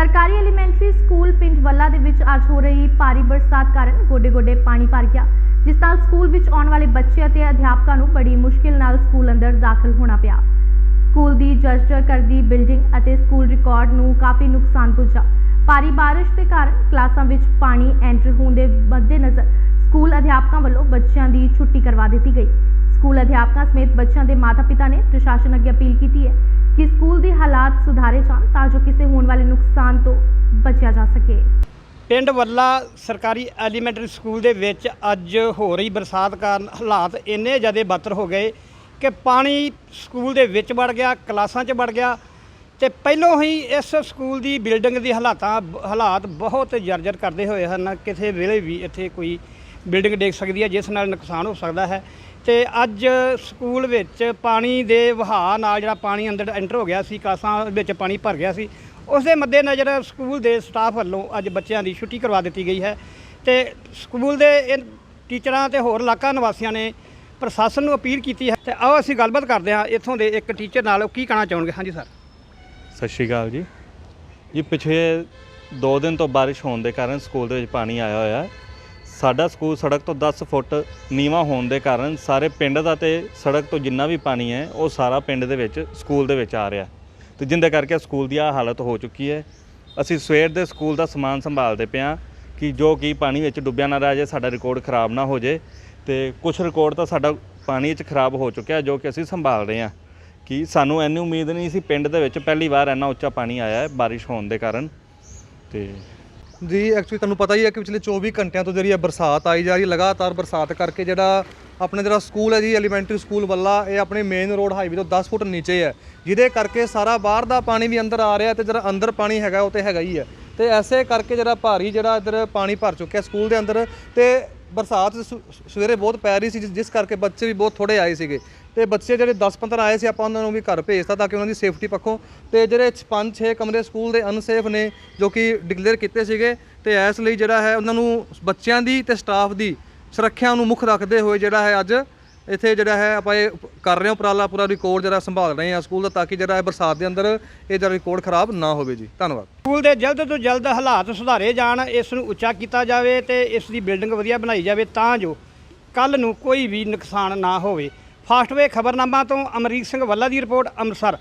ਸਰਕਾਰੀ elementary school ਪਿੰਡ ਵੱਲਾ ਦੇ ਵਿੱਚ ਅੱਜ ਹੋ ਰਹੀ ਭਾਰੀ ਬਰਸਾਤ ਕਾਰਨ ਗੋਡੇ-ਗੋਡੇ ਪਾਣੀ ਭਰ ਗਿਆ, ਜਿਸ ਨਾਲ ਸਕੂਲ ਵਿੱਚ ਆਉਣ ਵਾਲੇ ਬੱਚੇ ਅਤੇ ਅਧਿਆਪਕਾਂ ਨੂੰ ਬੜੀ ਮੁਸ਼ਕਿਲ ਨਾਲ ਸਕੂਲ ਅੰਦਰ ਦਾਖਲ ਹੋਣਾ ਪਿਆ। ਸਕੂਲ ਦੀ ਜਰਜਰ ਕਰਦੀ ਬਿਲਡਿੰਗ ਅਤੇ ਸਕੂਲ ਰਿਕਾਰਡ ਨੂੰ ਕਾਫੀ ਨੁਕਸਾਨ ਪੁੱਜਾ। ਭਾਰੀ ਬਾਰਿਸ਼ ਦੇ ਕਾਰਨ ਕਲਾਸਾਂ ਵਿੱਚ ਪਾਣੀ ਐਂਟਰ ਹੋਣ ਦੇ ਮੱਦੇਨਜ਼ਰ ਸਕੂਲ ਅਧਿਆਪਕਾਂ ਵੱਲੋਂ ਬੱਚਿਆਂ ਦੀ ਛੁੱਟੀ ਕਰਵਾ ਦਿੱਤੀ ਗਈ। ਸਕੂਲ ਅਧਿਆਪਕਾਂ ਸਮੇਤ ਬੱਚਿਆਂ ਦੇ ਮਾਤਾ-ਪਿਤਾ ਨੇ ਪ੍ਰਸ਼ਾਸਨ ਅੱਗੇ ਅਪੀਲ ਕੀਤੀ ਹੈ ਕਿ ਸਕੂਲ ਦੇ ਹਾਲਾਤ ਸੁਧਾਰੇ ਜਾਣ ਤਾਂ ਜੋ ਕਿਸੇ ਹੋਣ ਵਾਲੇ ਨੁਕਸਾਨ ਤੋਂ ਬਚਿਆ ਜਾ ਸਕੇ। ਪਿੰਡ ਵੱਲਾ ਸਰਕਾਰੀ ਐਲੀਮੈਂਟਰੀ ਸਕੂਲ ਦੇ ਵਿੱਚ ਅੱਜ ਹੋ ਰਹੀ ਬਰਸਾਤ ਕਾਰਨ ਹਾਲਾਤ ਇੰਨੇ ਜ਼ਿਆਦਾ ਬਦਤਰ ਹੋ ਗਏ ਕਿ ਪਾਣੀ ਸਕੂਲ ਦੇ ਵਿੱਚ ਵੜ ਗਿਆ, ਕਲਾਸਾਂ 'ਚ ਵੜ ਗਿਆ ਤੇ ਪਹਿਲੋਂ ਹੀ ਇਸ ਸਕੂਲ ਦੀ ਬਿਲਡਿੰਗ ਦੀ ਹਾਲਾਤਾਂ, ਹਾਲਾਤ ਬਹੁਤ ਜਰਜਰ ਕਰਦੇ ਹੋਏ ਹਨ। ਕਿਸੇ ਵੇਲੇ ਵੀ ਇੱਥੇ ਕੋਈ ਬਿਲਡਿੰਗ ਡਿੱਗ ਸਕਦੀ ਹੈ, ਜਿਸ ਨਾਲ ਨੁਕਸਾਨ ਹੋ ਸਕਦਾ ਹੈ। ਤੇ ਅੱਜ ਸਕੂਲ ਵਿੱਚ ਪਾਣੀ ਦੇ ਵਹਾਅ ਨਾਲ ਜਿਹੜਾ ਪਾਣੀ ਅੰਦਰ ਐਂਟਰ ਹੋ ਗਿਆ ਸੀ ਕਲਾਸਾਂ ਵਿੱਚ ਪਾਣੀ ਭਰ ਗਿਆ ਸੀ ਉਸ ਦੇ ਮੱਦੇਨਜ਼ਰ ਸਕੂਲ ਦੇ ਸਟਾਫ ਵੱਲੋਂ ਅੱਜ ਬੱਚਿਆਂ ਦੀ ਛੁੱਟੀ ਕਰਵਾ ਦਿੱਤੀ ਗਈ ਹੈ। ਤੇ ਸਕੂਲ ਦੇ ਇਹ ਟੀਚਰਾਂ ਤੇ ਹੋਰ ਇਲਾਕਾ ਨਿਵਾਸੀਆਂ ਨੇ ਪ੍ਰਸ਼ਾਸਨ ਨੂੰ ਅਪੀਲ ਕੀਤੀ ਹੈ। ਤੇ ਆਓ ਅਸੀਂ ਗੱਲਬਾਤ ਕਰਦੇ ਹਾਂ ਇੱਥੋਂ ਦੇ ਇੱਕ ਟੀਚਰ ਨਾਲ, ਉਹ ਕੀ ਕਹਿਣਾ ਚਾਹਣਗੇ? ਹਾਂਜੀ, ਸਰ। ਸਤਿ ਸ਼੍ਰੀ ਅਕਾਲ ਜੀ। ਜੀ, ਪਿਛਲੇ 2 ਦਿਨ ਤੋਂ ਬਾਰਿਸ਼ ਹੋਣ ਦੇ ਕਾਰਨ ਸਕੂਲ ਦੇ ਵਿੱਚ ਪਾਣੀ ਆਇਆ ਹੋਇਆ ਹੈ। ਸਾਡਾ ਸਕੂਲ ਸੜਕ ਤੋਂ 10 ਫੁੱਟ ਨੀਵਾਂ ਹੋਣ ਦੇ ਕਾਰਨ ਸਾਰੇ ਪਿੰਡ ਦਾ ਤੇ ਸੜਕ ਤੋਂ ਜਿੰਨਾ ਵੀ ਪਾਣੀ ਹੈ, ਉਹ ਸਾਰਾ ਪਿੰਡ ਦੇ ਵਿੱਚ, ਸਕੂਲ ਦੇ ਵਿੱਚ ਆ ਰਿਹਾ। ਤੇ ਜਿੰਦੇ ਕਰਕੇ ਸਕੂਲ ਦੀ ਆ ਹਾਲਤ ਹੋ ਚੁੱਕੀ ਹੈ। ਅਸੀਂ ਸਵੇਰ ਦੇ ਸਕੂਲ ਦਾ ਸਮਾਨ ਸੰਭਾਲਦੇ ਪਿਆਂ ਕਿ ਜੋ ਕਿ ਪਾਣੀ ਵਿੱਚ ਡੁੱਬਿਆ ਨਾ ਰਹਿ ਜਾਏ, ਸਾਡਾ ਰਿਕਾਰਡ ਖਰਾਬ ਨਾ ਹੋ ਜੇ ਤੇ ਕੁਝ ਰਿਕਾਰਡ ਤਾਂ ਸਾਡਾ ਪਾਣੀ ਵਿੱਚ ਖਰਾਬ ਹੋ ਚੁੱਕਿਆ, ਜੋ ਕਿ ਅਸੀਂ ਸੰਭਾਲ ਰਹੇ ਹਾਂ ਕਿ ਸਾਨੂੰ ਇੰਨੀ ਉਮੀਦ ਨਹੀਂ ਸੀ ਪਿੰਡ ਦੇ ਵਿੱਚ ਪਹਿਲੀ ਵਾਰ ਇੰਨਾ ਉੱਚਾ ਪਾਣੀ ਆਇਆ ਹੈ, ਬਾਰਿਸ਼ ਹੋਣ ਦੇ ਕਾਰਨ। ਤੇ ਜੀ ਐਕਚੁਅਲੀ ਤੁਹਾਨੂੰ ਪਤਾ ਹੀ ਹੈ ਕਿ ਪਿਛਲੇ 24 ਘੰਟਿਆਂ ਤੋਂ ਜਿਹੜੀ ਹੈ ਬਰਸਾਤ ਆਈ ਜਾ ਰਹੀ ਹੈ ਲਗਾਤਾਰ ਬਰਸਾਤ ਕਰਕੇ ਜਿਹੜਾ ਆਪਣੇ ਜਿਹੜਾ ਸਕੂਲ ਹੈ ਜੀ ਐਲੀਮੈਂਟਰੀ ਸਕੂਲ ਵੱਲਾ, ਇਹ ਆਪਣੇ ਮੇਨ ਰੋਡ ਹਾਈਵੇ ਤੋਂ 10 ਫੁੱਟ ਨੀਚੇ ਹੈ। ਜਿਹਦੇ ਕਰਕੇ ਸਾਰਾ ਬਾਹਰ ਦਾ ਪਾਣੀ ਵੀ ਅੰਦਰ ਆ ਰਿਹਾ ਤੇ ਜਿਹੜਾ ਅੰਦਰ ਪਾਣੀ ਹੈਗਾ, ਉਹ ਤੇ ਹੈਗਾ ਹੀ ਹੈ। ਤੇ ਐਸੇ ਕਰਕੇ ਜਿਹੜਾ ਭਾਰੀ ਜਿਹੜਾ ਇੱਧਰ ਪਾਣੀ ਭਰ ਚੁੱਕਿਆ ਸਕੂਲ ਦੇ ਅੰਦਰ ਤੇ ਬਰਸਾਤ ਸ, ਸਵੇਰੇ ਬਹੁਤ ਪੈ ਰਹੀ ਸੀ, ਜਿਸ- ਜਿਸ ਕਰਕੇ ਬੱਚੇ ਵੀ ਬਹੁਤ ਥੋੜੇ ਆਏ ਸੀਗੇ। ਤੇ ਬੱਚੇ ਜਿਹੜੇ 10-15 ਆਏ ਸੀ, ਆਪਾਂ ਉਹਨਾਂ ਨੂੰ ਵੀ ਘਰ ਭੇਜਤਾ ਤਾਂ ਕਿ ਉਹਨਾਂ ਦੀ ਸੇਫਟੀ ਪੱਖੋਂ। ਤੇ ਜਿਹੜੇ 5-6 ਕਮਰੇ ਸਕੂਲ ਦੇ ਅਨਸੇਫ ਨੇ, ਜੋ ਕਿ ਡਿਕਲੇਅਰ ਕੀਤੇ ਸੀਗੇ, ਤੇ ਇਸ ਲਈ ਜਿਹੜਾ ਹੈ ਉਹਨਾਂ ਨੂੰ ਬੱਚਿਆਂ ਦੀ ਤੇ ਸਟਾਫ ਦੀ ਸੁਰੱਖਿਆ ਨੂੰ ਮੁੱਖ ਰੱਖਦੇ ਹੋਏ ਜਿਹੜਾ ਹੈ ਅੱਜ ਇੱਥੇ ਜਿਹੜਾ ਹੈ ਆਪਾਂ ਇਹ ਕਰ ਰਹੇ ਹਾਂ ਉਪਰਾਲਾ, ਪੂਰਾ ਰਿਕਾਰਡ ਜਿਹੜਾ ਸੰਭਾਲ ਰਹੇ ਹਾਂ ਸਕੂਲ ਦਾ ਤਾਂ ਕਿ ਜਿਹੜਾ ਹੈ ਬਰਸਾਤ ਦੇ ਅੰਦਰ ਇਹ ਜਿਹੜਾ ਰਿਕਾਰਡ ਖਰਾਬ ਨਾ ਹੋਵੇ ਜੀ। ਧੰਨਵਾਦ। ਸਕੂਲ ਦੇ ਜਲਦ ਤੋਂ ਜਲਦ ਹਾਲਾਤ ਸੁਧਾਰੇ ਜਾਣ, ਇਸ ਨੂੰ ਉੱਚਾ ਕੀਤਾ ਜਾਵੇ ਤੇ ਇਸ ਦੀ ਬਿਲਡਿੰਗ ਵਧੀਆ ਬਣਾਈ ਜਾਵੇ ਤਾਂ ਜੋ ਕੱਲ ਨੂੰ ਕੋਈ ਵੀ ਨੁਕਸਾਨ ਨਾ ਹੋਵੇ। ਫਾਸਟਵੇ ਖਬਰਨਾਮਾ ਤੋਂ ਅਮਰੀਕ ਸਿੰਘ ਵੱਲਾ ਦੀ ਰਿਪੋਰਟ, ਅੰਮ੍ਰਿਤਸਰ।